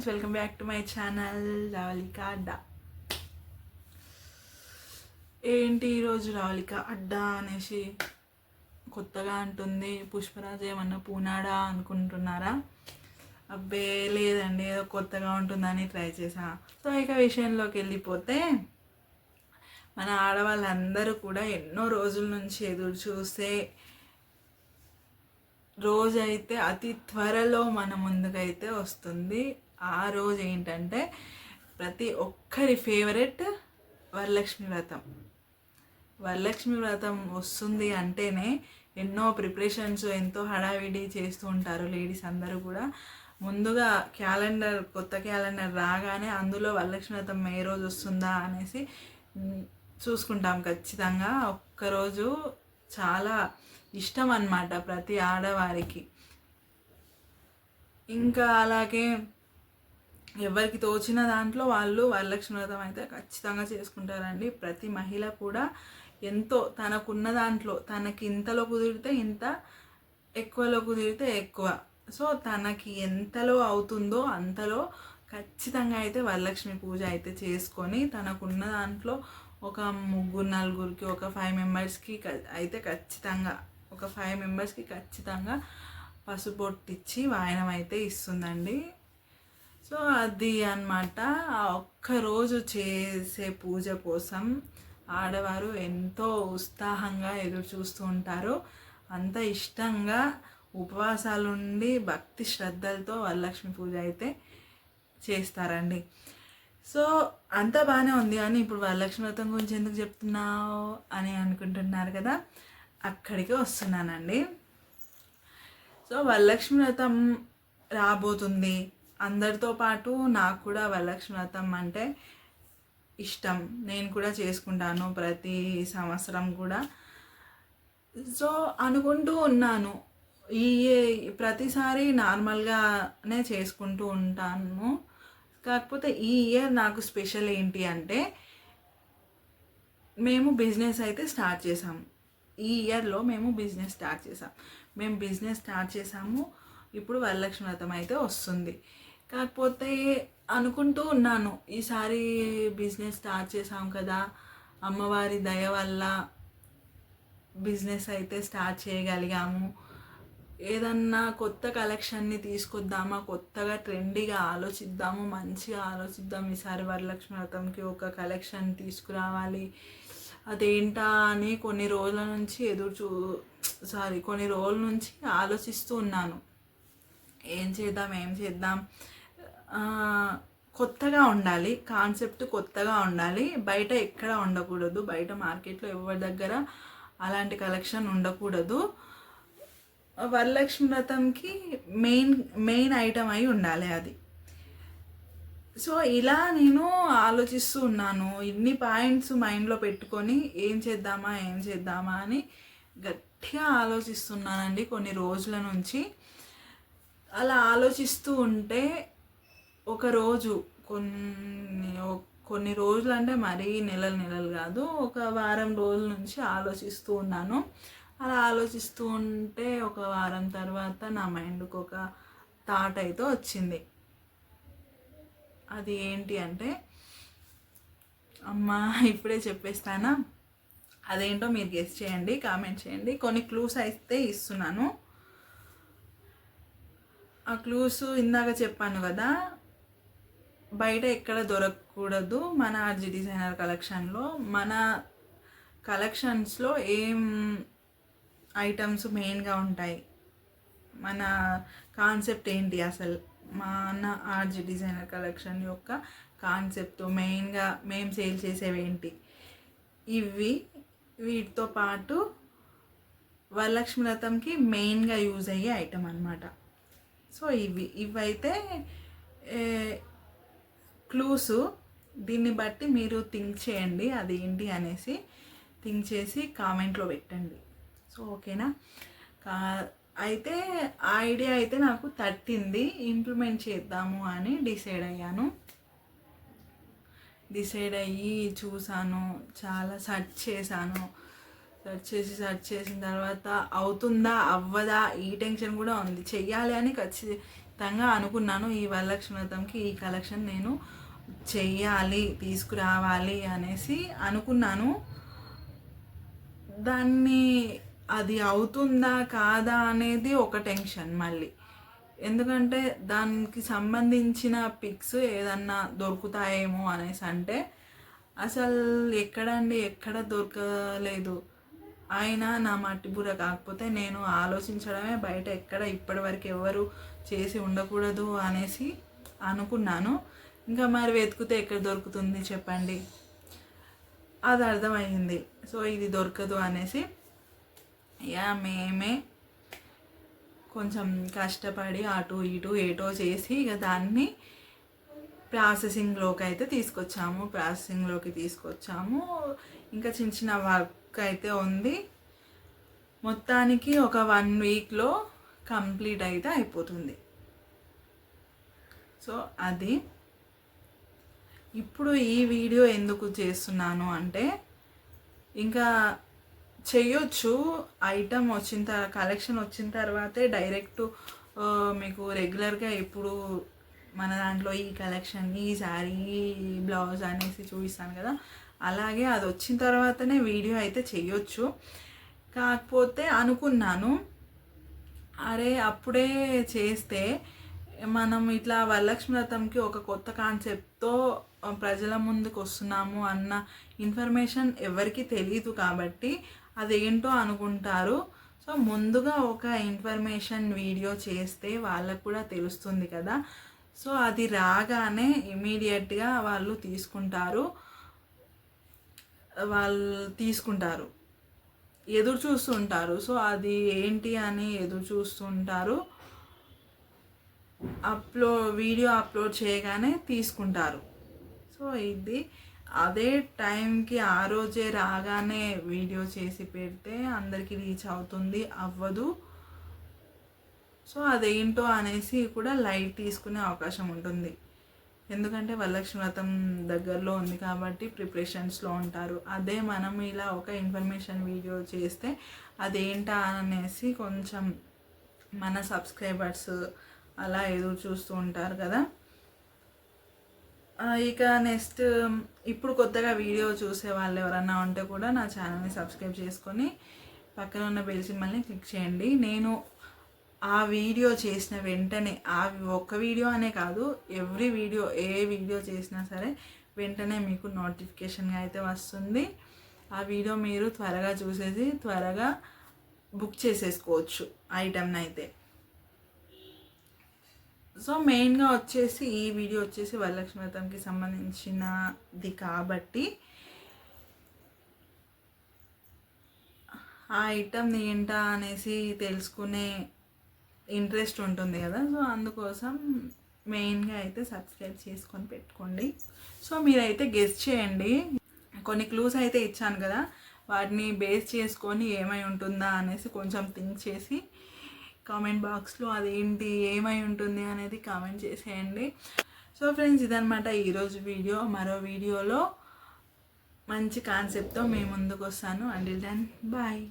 Friends welcome back to my channel Ravalika అడ్డా. ఏంటి ఈరోజు రావళిక అడ్డా అనేసి కొత్తగా అంటుంది పుష్పరాజు ఏమన్నా పూనాడా అనుకుంటున్నారా? అబ్బే లేదండి ఏదో కొత్తగా ఉంటుందని ట్రై చేసా సో ఇక విషయంలోకి వెళ్ళిపోతే మన ఆడవాళ్ళందరూ కూడా ఎన్నో రోజుల నుంచి ఎదురు చూసే రోజైతే అతి త్వరలో మన ముందుకైతే వస్తుంది. ఆ రోజు ఏంటంటే ప్రతి ఒక్కరి ఫేవరెట్ వరలక్ష్మి వ్రతం. వరలక్ష్మి వ్రతం వస్తుంది అంటేనే ఎన్నో ప్రిపరేషన్స్ ఎంతో హడావిడి చేస్తూ ఉంటారు లేడీస్ అందరూ కూడా. ముందుగా క్యాలెండర్ కొత్త క్యాలెండర్ రాగానే అందులో వరలక్ష్మి వ్రతం ఏ రోజు వస్తుందా అనేసి చూసుకుంటాం ఖచ్చితంగా. ఒక్కరోజు చాలా ఇష్టం అన్నమాట ప్రతి ఆడవారికి. ఇంకా అలాగే ఎవరికి తోచిన దాంట్లో వాళ్ళు వరలక్ష్మి వ్రతం అయితే ఖచ్చితంగా చేసుకుంటారండి. ప్రతి మహిళ కూడా ఎంతో తనకున్న దాంట్లో తనకి ఇంతలో కుదిరితే ఇంత ఎక్కువలో కుదిరితే ఎక్కువ. సో తనకి ఎంతలో అవుతుందో అంతలో ఖచ్చితంగా అయితే వరలక్ష్మి పూజ అయితే చేసుకొని తనకున్న దాంట్లో ఒక ముగ్గురు నలుగురికి ఒక ఫైవ్ మెంబర్స్కి అయితే ఖచ్చితంగా ఒక ఫైవ్ మెంబర్స్కి ఖచ్చితంగా పసుపొట్టిచ్చి వాయనం అయితే ఇస్తుందండి. సో అది అన్నమాట. ఆ ఒక్కరోజు చేసే పూజ కోసం ఆడవారు ఎంతో ఉత్సాహంగా ఎదురు చూస్తూ ఉంటారు. అంత ఇష్టంగా ఉపవాసాలు ఉండి భక్తి శ్రద్ధలతో వరలక్ష్మి పూజ అయితే చేస్తారండి. సో అంత బాగానే ఉంది కానీ ఇప్పుడు వరలక్ష్మి వ్రతం గురించి ఎందుకు చెప్తున్నావు అని అనుకుంటున్నారు కదా అక్కడికి వస్తున్నానండి. సో వరలక్ష్మి వ్రతం రాబోతుంది. అందరితో పాటు నాకు కూడా వరలక్ష్మి వ్రతం అంటే ఇష్టం. నేను కూడా చేసుకుంటాను ప్రతి సంవత్సరం కూడా. సో అనుకుంటూ ఉన్నాను. ఈ ప్రతిసారి నార్మల్గానే చేసుకుంటూ ఉంటాను. కాకపోతే ఈ ఇయర్ నాకు స్పెషల్ ఏంటి అంటే మేము బిజినెస్ అయితే స్టార్ట్ చేసాము ఈ ఇయర్లో మేము బిజినెస్ స్టార్ట్ చేసాం. మేము బిజినెస్ స్టార్ట్ చేసాము. ఇప్పుడు వరలక్ష్మి వ్రతం అయితే వస్తుంది. కాకపోతే అనుకుంటూ ఉన్నాను ఈసారి బిజినెస్ స్టార్ట్ చేసాం కదా అమ్మవారి దయ వల్ల బిజినెస్ అయితే స్టార్ట్ చేయగలిగాము. ఏదన్నా కొత్త కలెక్షన్ని తీసుకొద్దామా కొత్తగా ట్రెండీగా ఆలోచిద్దాము మంచిగా ఆలోచిద్దాం ఈసారి వరలక్ష్మి వ్రతంకి ఒక కలెక్షన్ తీసుకురావాలి. అదేంటా అని కొన్ని రోజుల నుంచి ఎదురు చూ సారీ కొన్ని రోజుల నుంచి ఆలోచిస్తూ ఉన్నాను. ఏం చేద్దాం ఏం చేద్దాం? కొత్తగా ఉండాలి కాన్సెప్ట్ కొత్తగా ఉండాలి. బయట ఎక్కడ ఉండకూడదు బయట మార్కెట్లో ఎవరి దగ్గర అలాంటి కలెక్షన్ ఉండకూడదు. వరలక్ష్మి వ్రతంకి మెయిన్ మెయిన్ ఐటమ్ అయి ఉండాలి అది. సో ఇలా నేను ఆలోచిస్తూ ఉన్నాను. ఇన్ని పాయింట్స్ మైండ్లో పెట్టుకొని ఏం చేద్దామా ఏం చేద్దామా అని గట్టిగా ఆలోచిస్తున్నానండి కొన్ని రోజుల నుంచి. అలా ఆలోచిస్తూ ఉంటే ఒకరోజు కొన్ని కొన్ని రోజులు అంటే మరీ నెలలు నెలలు కాదు. ఒక వారం రోజుల నుంచి ఆలోచిస్తూ ఉన్నాను. అలా ఆలోచిస్తూ ఉంటే ఒక వారం తర్వాత నా మైండ్కి ఒక థాట్ అయితే వచ్చింది. అది ఏంటి అంటే అమ్మా ఇప్పుడే చెప్పేస్తానా? అదేంటో మీరు గెస్ట్ చేయండి కామెంట్ చేయండి. కొన్ని క్లూస్ అయితే ఇస్తున్నాను. ఆ క్లూస్ ఇందాక చెప్పాను కదా బయట ఎక్కడ దొరకకూడదు. మన ఆర్జీ డిజైనర్ కలెక్షన్లో మన కలెక్షన్స్లో ఏం ఐటమ్స్ మెయిన్గా ఉంటాయి? మన కాన్సెప్ట్ ఏంటి అసలు? మన ఆర్జీ డిజైనర్ కలెక్షన్ యొక్క కాన్సెప్ట్ మెయిన్గా మేము సేల్ చేసేవి ఏంటి? ఇవి వీటితో పాటు వరలక్ష్మి రథంకి మెయిన్గా యూజ్ అయ్యే ఐటమ్ అనమాట సో ఇవి ఇవైతే క్లూస్. దీన్ని బట్టి మీరు థింక్ చేయండి అది ఏంటి అనేసి థింక్ చేసి కామెంట్లో పెట్టండి. సో ఓకేనా? కా అయితే ఆ ఐడియా అయితే నాకు తట్టింది. ఇంప్లిమెంట్ చేద్దాము అని డిసైడ్ అయ్యాను. డిసైడ్ అయ్యి చూసాను చాలా సెర్చ్ చేశాను. సెర్చ్ చేసి సెర్చ్ చేసిన తర్వాత అవుతుందా అవ్వదా ఈ టెన్షన్ కూడా ఉంది. చెయ్యాలి అని ఖచ్చితంగా ఖచ్చితంగా అనుకున్నాను ఈ వరలక్ష్మి వ్రతంకి ఈ కలెక్షన్ నేను చెయ్యాలి తీసుకురావాలి అనేసి అనుకున్నాను. దాన్ని అది అవుతుందా కాదా అనేది ఒక టెన్షన్ మళ్ళీ. ఎందుకంటే దానికి సంబంధించిన పిక్స్ ఏదన్నా దొరుకుతాయేమో అనేసి అంటే అసలు ఎక్కడండి ఎక్కడ దొరకలేదు. అయినా నా మట్టి బుర్ర కాకపోతే నేను ఆలోచించడమే బయట ఎక్కడ ఇప్పటివరకు ఎవరు చేసి ఉండకూడదు అనేసి అనుకున్నాను. ఇంకా మరి వెతుకుతే ఎక్కడ దొరుకుతుంది చెప్పండి. అది అర్థమైంది. సో ఇది దొరకదు అనేసి యా మేమే కొంచెం కష్టపడి అటు ఇటు ఏటో చేసి ఇక దాన్ని ప్రాసెసింగ్లోకి అయితే తీసుకొచ్చాము. ప్రాసెసింగ్లోకి తీసుకొచ్చాము. ఇంకా చిన్న చిన్న వర్క్ అయితే ఉంది. మొత్తానికి ఒక వన్ వీక్లో కంప్లీట్ అయితే అయిపోతుంది. సో అది ఇప్పుడు ఈ వీడియో ఎందుకు చేస్తున్నాను అంటే ఇంకా చెయ్యొచ్చు ఐటమ్ వచ్చిన తర్వాత కలెక్షన్ వచ్చిన తర్వాతే డైరెక్ట్ మీకు రెగ్యులర్గా ఎప్పుడు మన దాంట్లో ఈ కలెక్షన్ ఈ శారీ ఈ బ్లౌజ్ అనేసి చూపిస్తాను కదా. అలాగే అది వచ్చిన తర్వాతనే వీడియో అయితే చెయ్యొచ్చు కాకపోతే అనుకున్నాను అరే అప్పుడే చేస్తే మనం ఇట్లా వరలక్ష్మి వ్రతంకి ఒక కొత్త కాన్సెప్ట్తో ప్రజల ముందుకు వస్తున్నాము అన్న ఇన్ఫర్మేషన్ ఎవరికి తెలియదు కాబట్టి అదేంటో అనుకుంటారు. సో ముందుగా ఒక ఇన్ఫర్మేషన్ వీడియో చేస్తే వాళ్ళకు కూడా తెలుస్తుంది కదా. సో అది రాగానే ఇమీడియట్గా వాళ్ళు తీసుకుంటారు. వాళ్ళు తీసుకుంటారు. ఎదురు చూస్తుంటారు. సో అది ఏంటి అని ఎదురు చూస్తుంటారు. అప్లో వీడియో అప్లోడ్ చేయగానే తీసుకుంటారు. సో ఇది అదే టైంకి ఆ రోజే రాగానే వీడియో చేసి పెడితే అందరికీ రీచ్ అవుతుంది అవ్వదు. సో అదేంటో అనేసి కూడా లైట్ తీసుకునే అవకాశం ఉంటుంది. ఎందుకంటే వరలక్ష్మి వ్రతం దగ్గరలో ఉంది కాబట్టి ప్రిపరేషన్స్లో ఉంటారు. అదే మనం ఇలా ఒక ఇన్ఫర్మేషన్ వీడియో చేస్తే అదేంటా అనేసి కొంచెం మన సబ్స్క్రైబర్స్ అలా ఎదురు చూస్తూ ఉంటారు కదా. ఇక నెక్స్ట్ ఇప్పుడు కొత్తగా వీడియో చూసే వాళ్ళు ఎవరన్నా ఉంటే కూడా నా ఛానల్ని సబ్స్క్రైబ్ చేసుకొని పక్కన ఉన్న బెల్ సింబల్ని క్లిక్ చేయండి. నేను ఆ వీడియో చేసిన వెంటనే ఆ ఒక్క వీడియో అనే కాదు ఎవ్రీ వీడియో ఏ వీడియో చేసినా సరే వెంటనే మీకు నోటిఫికేషన్గా అయితే వస్తుంది. ఆ వీడియో మీరు త్వరగా చూసేసి త్వరగా బుక్ చేసేసుకోవచ్చు ఐటమ్ని అయితే సో మెయిన్గా వచ్చేసి ఈ వీడియో వచ్చేసి వరలక్ష్మి వ్రతంకి సంబంధించినది కాబట్టి ఆ ఐటమ్ ఏంటా అనేసి తెలుసుకునే ఇంట్రెస్ట్ ఉంటుంది కదా. సో అందుకోసం మెయిన్గా అయితే సబ్స్క్రైబ్ చేసుకొని పెట్టుకోండి. సో మీరైతే గెస్ట్ చేయండి. కొన్ని క్లూస్ అయితే ఇచ్చాను కదా. వాటిని బేస్ చేసుకొని ఏమై ఉంటుందా అనేసి కొంచెం థింక్ చేసి కామెంట్ బాక్స్లో అదేంటి ఏమై ఉంటుంది అనేది కామెంట్ చేసేయండి. సో ఫ్రెండ్స్ ఇదనమాట ఈరోజు వీడియో. మరో వీడియోలో మంచి కాన్సెప్ట్తో మేము ముందుకు వస్తాను అండిల్ దెన్ బాయ్